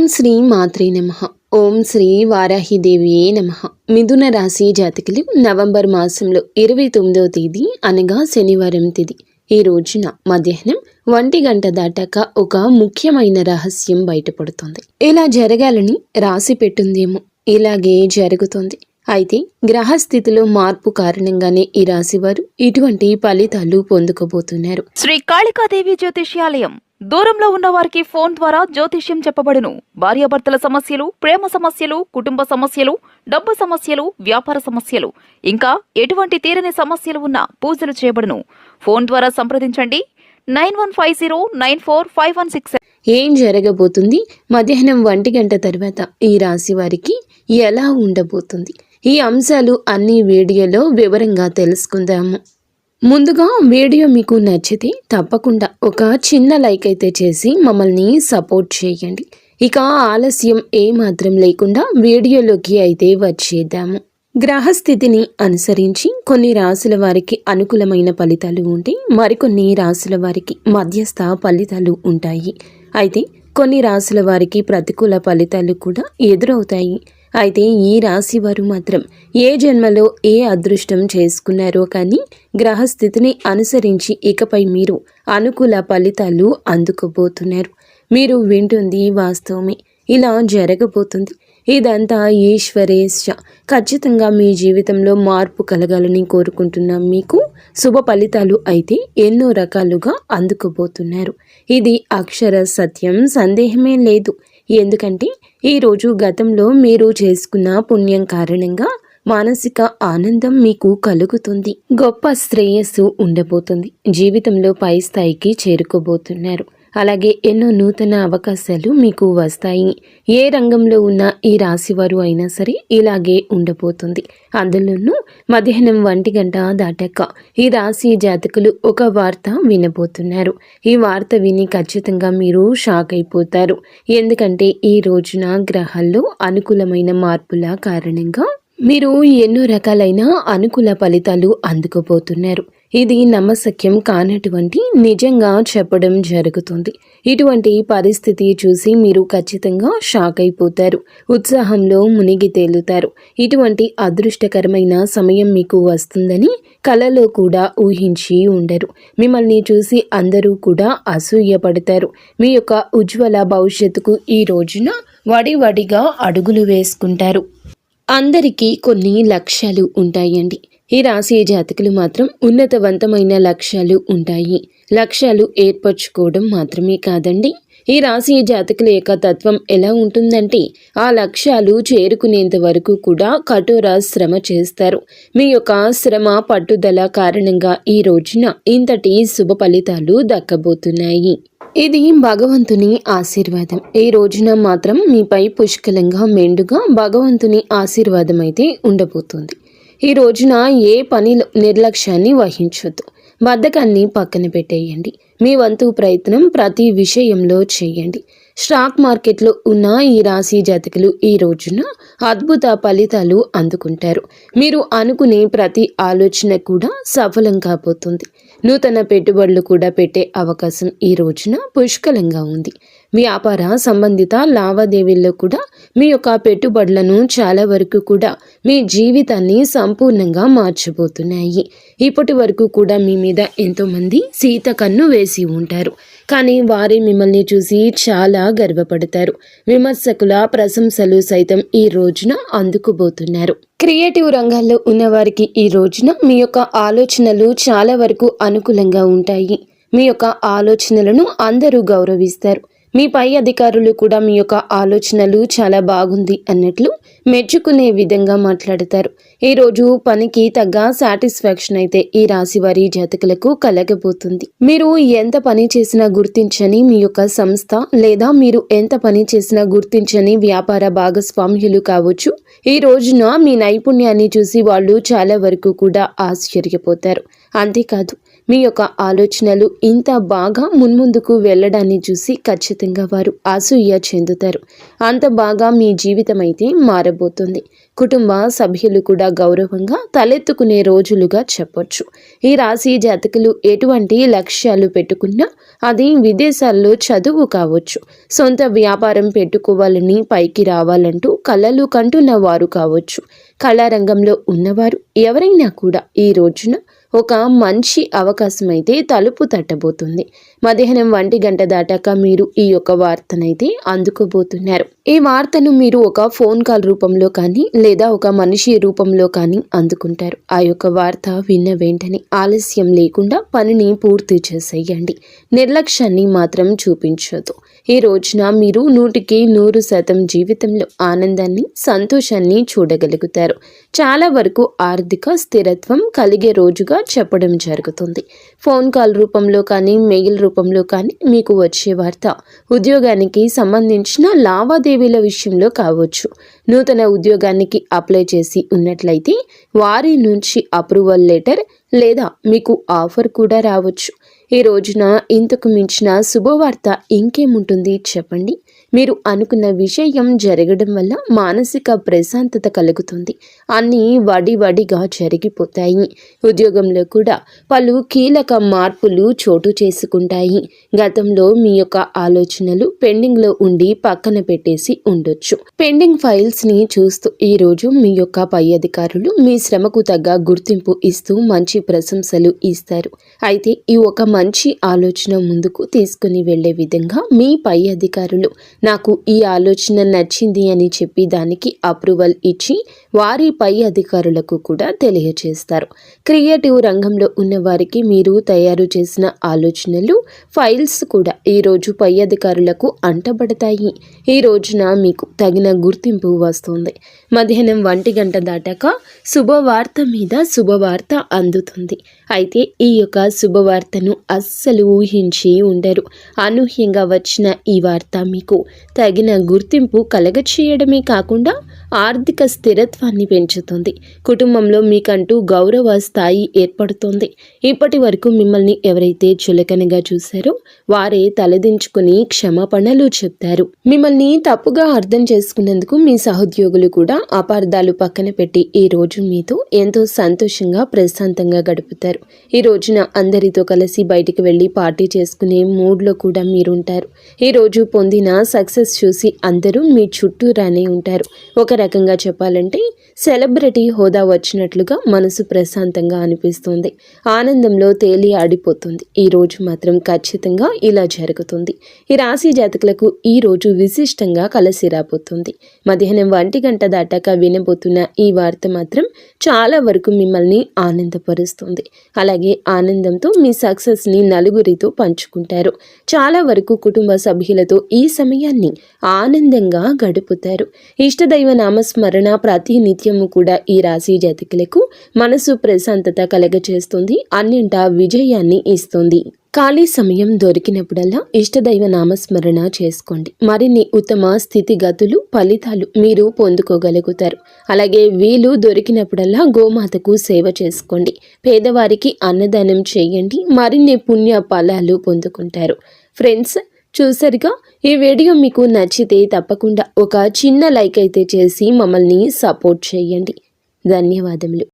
ఓం శ్రీ మాత్రే నమ. ఓం శ్రీ వారాహిదేవియే నమ. మిథున రాశి జాతకులు నవంబర్ మాసంలో ఇరవై తొమ్మిదవ తేదీ అనగా శనివారం తేదీ. ఈ రోజున మధ్యాహ్నం ఒంటి గంట దాటాక ఒక ముఖ్యమైన రహస్యం బయటపడుతుంది. ఇలా జరగాలని రాసి పెట్టుందేమో. ఇలాగే జరుగుతుంది. అయితే గ్రహస్థితిలో మార్పు కారణంగానే ఈ రాశివారు ఇటువంటి ఫలితాలు పొందుకోబోతున్నారు. శ్రీ కాళికాదేవి జ్యోతిష్యాలయం దూరంలో ఉన్నవారికి ఫోన్ ద్వారా జ్యోతిష్యం చెప్పబడును. భార్యాభర్తల సమస్యలు ప్రేమ సమస్యలు కుటుంబ సమస్యలు డబ్బు సమస్యలు వ్యాపార సమస్యలు. ఇంకా ఎటువంటి తీరని సమస్యలు ఉన్నా పూజలు చేయబడును. ఫోన్ ద్వారా సంప్రదించండి. Nine one five zero nine four five one six ఏం జరగబోతుంది? మధ్యాహ్నం ఒంటి గంట తర్వాత ఈ రాశి వారికి ఎలా ఉండబోతుంది? ఈ అంశాలు అన్ని వీడియోలో వివరంగా తెలుసుకుందాము. ముందుగా వీడియో మీకు నచ్చితే తప్పకుండా ఒక చిన్న లైక్ అయితే చేసి మమ్మల్ని సపోర్ట్ చేయండి. ఇక ఆలస్యం ఏమాత్రం లేకుండా వీడియోలోకి అయితే వచ్చేద్దాము. గ్రహస్థితిని అనుసరించి కొన్ని రాసుల వారికి అనుకూలమైన ఫలితాలు ఉంటే మరికొన్ని రాసుల వారికి మధ్యస్థ ఫలితాలు ఉంటాయి. అయితే కొన్ని రాసుల వారికి ప్రతికూల ఫలితాలు కూడా ఎదురవుతాయి. అయితే ఈ రాశి వారు మాత్రం ఏ జన్మలో ఏ అదృష్టం చేసుకున్నారో కానీ గ్రహస్థితిని అనుసరించి ఇకపై మీరు అనుకూల ఫలితాలు అందుకోబోతున్నారు. మీరు వింటుంది వాస్తవమే. ఇలా జరగబోతుంది. ఇదంతా ఈశ్వరేశ ఖచ్చితంగా మీ జీవితంలో మార్పు కలగాలని కోరుకుంటున్నాం మీకు శుభ ఫలితాలు అయితే ఎన్నో రకాలుగా అందుకోబోతున్నారు. ఇది అక్షర సత్యం సందేహమే లేదు. ఎందుకంటే ఈరోజు గతంలో మీరు చేసుకున్న పుణ్యం కారణంగా మానసిక ఆనందం మీకు కలుగుతుంది. గొప్ప శ్రేయస్సు ఉండబోతుంది. జీవితంలో పై స్థాయికి చేరుకోబోతున్నారు. అలాగే ఎన్నో నూతన అవకాశాలు మీకు వస్తాయి. ఏ రంగంలో ఉన్న ఈ రాశివారు అయినా సరే ఇలాగే ఉండబోతుంది. అందులోనూ మధ్యాహ్నం ఒంటి గంట దాటాక ఈ రాశి జాతకులు ఒక వార్త వినబోతున్నారు. ఈ వార్త విని ఖచ్చితంగా మీరు షాక్ అయిపోతారు. ఎందుకంటే ఈ రోజున గ్రహాల్లో అనుకూలమైన మార్పుల కారణంగా మీరు ఎన్నో రకాలైన అనుకూల ఫలితాలు అందుకోబోతున్నారు. ఇది నమ్మశక్యం కానటువంటి నిజంగా చెప్పడం జరుగుతుంది. ఇటువంటి పరిస్థితి చూసి మీరు ఖచ్చితంగా షాక్ అయిపోతారు. ఉత్సాహంలో మునిగి తేలుతారు. ఇటువంటి అదృష్టకరమైన సమయం మీకు వస్తుందని కలలో కూడా ఊహించి ఉండరు. మిమ్మల్ని చూసి అందరూ కూడా అసూయపడతారు. మీ యొక్క ఉజ్వల భవిష్యత్తుకు ఈ రోజున వడివడిగా అడుగులు వేసుకుంటారు. అందరికీ కొన్ని లక్ష్యాలు ఉంటాయండి. ఈ రాశి జాతకులు మాత్రం ఉన్నతవంతమైన లక్ష్యాలు ఉంటాయి. లక్ష్యాలు ఏర్పరచుకోవడం మాత్రమే కాదండి. ఈ రాశి జాతకుల యొక్క తత్వం ఎలా ఉంటుందంటే ఆ లక్ష్యాలు చేరుకునేంత వరకు కూడా కఠోర శ్రమ చేస్తారు. మీ యొక్క శ్రమ పట్టుదల కారణంగా ఈ రోజున ఇంతటి శుభ ఫలితాలు దక్కబోతున్నాయి. ఇది భగవంతుని ఆశీర్వాదం. ఈ రోజున మాత్రం మీపై పుష్కలంగా మెండుగా భగవంతుని ఆశీర్వాదం అయితే ఉండబోతుంది. ఈ రోజున ఏ పని నిర్లక్ష్యాన్ని వహించొద్దు. బద్ధకాన్ని పక్కన పెట్టేయండి. మీ వంతు ప్రయత్నం ప్రతి విషయంలో చేయండి. స్టాక్ మార్కెట్లో ఉన్న ఈ రాశి జాతకులు ఈ రోజున అద్భుత ఫలితాలు అందుకుంటారు. మీరు అనుకునే ప్రతి ఆలోచన కూడా సఫలం కాబోతుంది నూతన పెట్టుబడులు కూడా పెట్టే అవకాశం ఈ రోజున పుష్కలంగా ఉంది. వ్యాపార సంబంధిత లావాదేవీల్లో కూడా మీ యొక్క పెట్టుబడులను చాలా వరకు కూడా మీ జీవితాన్ని సంపూర్ణంగా మార్చబోతున్నాయి ఇప్పటి వరకు కూడా మీ మీద ఎంతోమంది సీత కన్ను వేసి ఉంటారు. కానీ వారే మిమ్మల్ని చూసి చాలా గర్వపడతారు. విమర్శకుల ప్రశంసలు సైతం ఈ రోజున అందుకుపోతున్నారు. క్రియేటివ్ రంగాల్లో ఉన్నవారికి ఈ రోజున మీ యొక్క ఆలోచనలు చాలా వరకు అనుకూలంగా ఉంటాయి. మీ యొక్క ఆలోచనలను అందరూ గౌరవిస్తారు. మీ పై అధికారులు కూడా మీ యొక్క ఆలోచనలు చాలా బాగుంది అన్నట్లు మెచ్చుకునే విధంగా మాట్లాడతారు. ఈరోజు పనికి తగ్గ సాటిస్ఫాక్షన్ అయితే ఈ రాశి వారి జాతకులకు కలగబోతుంది. మీరు ఎంత పని చేసినా గుర్తించని మీ యొక్క సంస్థ లేదా మీరు ఎంత పని చేసినా గుర్తించని వ్యాపార భాగస్వామ్యులు కావచ్చు ఈ రోజున మీ నైపుణ్యాన్ని చూసి వాళ్ళు చాలా వరకు కూడా ఆశ్చర్యపోతారు. అంతేకాదు మీ యొక్క ఆలోచనలు ఇంత బాగా మున్ముందుకు వెళ్ళడాన్ని చూసి ఖచ్చితంగా వారు అసూయ చెందుతారు. అంత బాగా మీ జీవితం అయితే మారబోతుంది. కుటుంబ సభ్యులు కూడా గౌరవంగా తలెత్తుకునే రోజులుగా చెప్పొచ్చు. ఈ రాశి జాతకులు ఎటువంటి లక్ష్యాలు పెట్టుకున్నా అది విదేశాల్లో చదువు కావచ్చు. సొంత వ్యాపారం పెట్టుకోవాలని పైకి రావాలంటూ కళలు కంటున్న వారు కావచ్చు. కళారంగంలో ఉన్నవారు ఎవరైనా కూడా ఈ రోజున ఒక మంచి అవకాశం అయితే తలుపు తట్టబోతుంది. మధ్యాహ్నం ఒంటి గంట దాటాక మీరు ఈ యొక్క వార్తనైతే అందుకోబోతున్నారు. ఈ వార్తను మీరు ఒక ఫోన్ కాల్ రూపంలో కానీ లేదా ఒక మనిషి రూపంలో కానీ అందుకుంటారు. ఆ యొక్క వార్త విన్న వెంటనే ఆలస్యం లేకుండా పనిని పూర్తి చేసేయండి. నిర్లక్ష్యాన్ని మాత్రం చూపించదు. ఈ రోజున మీరు నూటికి నూరు శాతం జీవితంలో ఆనందాన్ని సంతోషాన్ని చూడగలుగుతారు. చాలా వరకు ఆర్థిక స్థిరత్వం కలిగే రోజుగా చెప్పడం జరుగుతుంది. ఫోన్ కాల్ రూపంలో కానీ మెయిల్ రూపంలో కానీ మీకు వచ్చే వార్త ఉద్యోగానికి సంబంధించిన లావాదేవీ లావాదేవీల విషయంలో కావచ్చు. నూతన ఉద్యోగానికి అప్లై చేసి ఉన్నట్లయితే వారి నుంచి అప్రూవల్ లెటర్ లేదా మీకు ఆఫర్ కూడా రావచ్చు. ఈ రోజున ఇంతకు మించిన శుభవార్త ఇంకేముంటుంది చెప్పండి. మీరు అనుకున్న విషయం జరగడం వల్ల మానసిక ప్రశాంతత కలుగుతుంది. అన్నీ వడి వడిగా జరిగిపోతాయి. ఉద్యోగంలో కూడా పలు కీలక మార్పులు చోటు చేసుకుంటాయి. గతంలో మీ యొక్క ఆలోచనలు పెండింగ్లో ఉండి పక్కన పెట్టేసి ఉండొచ్చు. పెండింగ్ ఫైల్ ని చూస్తూ ఈ రోజు మీ యొక్క పై అధికారులు మీ శ్రమకు తగ్గ గుర్తింపు ఇస్తూ మంచి ప్రశంసలు ఇస్తారు. అయితే ఈ ఒక మంచి ఆలోచన ముందుకు తీసుకుని వెళ్ళే విధంగా మీ పై అధికారులు నాకు ఈ ఆలోచన నచ్చింది అని చెప్పి దానికి అప్రూవల్ ఇచ్చి వారి పై అధికారులకు కూడా తెలియజేస్తారు క్రియేటివ్ రంగంలో ఉన్న వారికి మీరు తయారు చేసిన ఆలోచనలు ఫైల్స్ కూడా ఈరోజు పై అధికారులకు అంటబడతాయి. ఈ రోజున మీకు తగిన గుర్తింపు వస్తుంది. మధ్యాహ్నం ఒంటి గంట దాటాక శుభవార్త మీద శుభవార్త అందుతుంది. అయితే ఈ యొక్క శుభవార్తను అస్సలు ఊహించి ఉండరు. అనూహ్యంగా వచ్చిన ఈ వార్త మీకు తగిన గుర్తింపు కలగచేయడమే కాకుండా ఆర్థిక స్థిరత్వాన్ని పెంచుతుంది. కుటుంబంలో మీకంటూ గౌరవ స్థాయి ఏర్పడుతుంది. ఇప్పటి వరకు మిమ్మల్ని ఎవరైతే చులకనగా చూశారో వారే తలదించుకుని క్షమాపణలు చెప్తారు. మిమ్మల్ని తప్పుగా అర్థం చేసుకున్నందుకు మీ సహోద్యోగులు కూడా అపార్థాలు పక్కన పెట్టి ఈ రోజు మీతో ఎంతో సంతోషంగా ప్రశాంతంగా గడుపుతారు. ఈ రోజున అందరితో కలిసి బయటికి వెళ్ళి పార్టీ చేసుకునే మూడ్లో కూడా మీరుంటారు. ఈ రోజు పొందిన సక్సెస్ చూసి అందరూ మీ చుట్టూరానే ఉంటారు. ఒక రకంగా చెప్పాలంటే సెలబ్రిటీ హోదా వచ్చినట్లుగా మనసు ప్రశాంతంగా అనిపిస్తుంది. ఆనందంలో తేలి ఆడిపోతుంది. ఈ రోజు మాత్రం ఖచ్చితంగా ఇలా జరుగుతుంది. ఈ రాశి జాతకులకు ఈ రోజు విశిష్టంగా కలిసి రాబోతుంది. మధ్యాహ్నం ఒంటి గంట దాటాక వినబోతున్న ఈ వార్త మాత్రం చాలా వరకు మిమ్మల్ని ఆనందపరుస్తుంది. అలాగే ఆనందంతో మీ సక్సెస్ని నలుగురితో పంచుకుంటారు. చాలా వరకు కుటుంబ సభ్యులతో ఈ సమయాన్ని ఆనందంగా గడుపుతారు. ఇష్టదైవ నామస్మరణ ప్రతినిత్యము కూడా ఈ రాశి జాతకులకు మనసు ప్రశాంతత కలగచేస్తుంది అన్నింటా విజయాన్ని ఇస్తుంది. ఖాళీ సమయం దొరికినప్పుడల్లా ఇష్టదైవ నామస్మరణ చేసుకోండి. మరిన్ని ఉత్తమ స్థితిగతులు ఫలితాలు మీరు పొందుకోగలుగుతారు. అలాగే వీలు దొరికినప్పుడల్లా గోమాతకు సేవ చేసుకోండి. పేదవారికి అన్నదానం చేయండి. మరిన్ని పుణ్య ఫలాలు పొందుకుంటారు. ఫ్రెండ్స్ చూసారుగా? ఈ వీడియో మీకు నచ్చితే తప్పకుండా ఒక చిన్న లైక్ అయితే చేసి మమ్మల్ని సపోర్ట్ చేయండి. ధన్యవాదములు.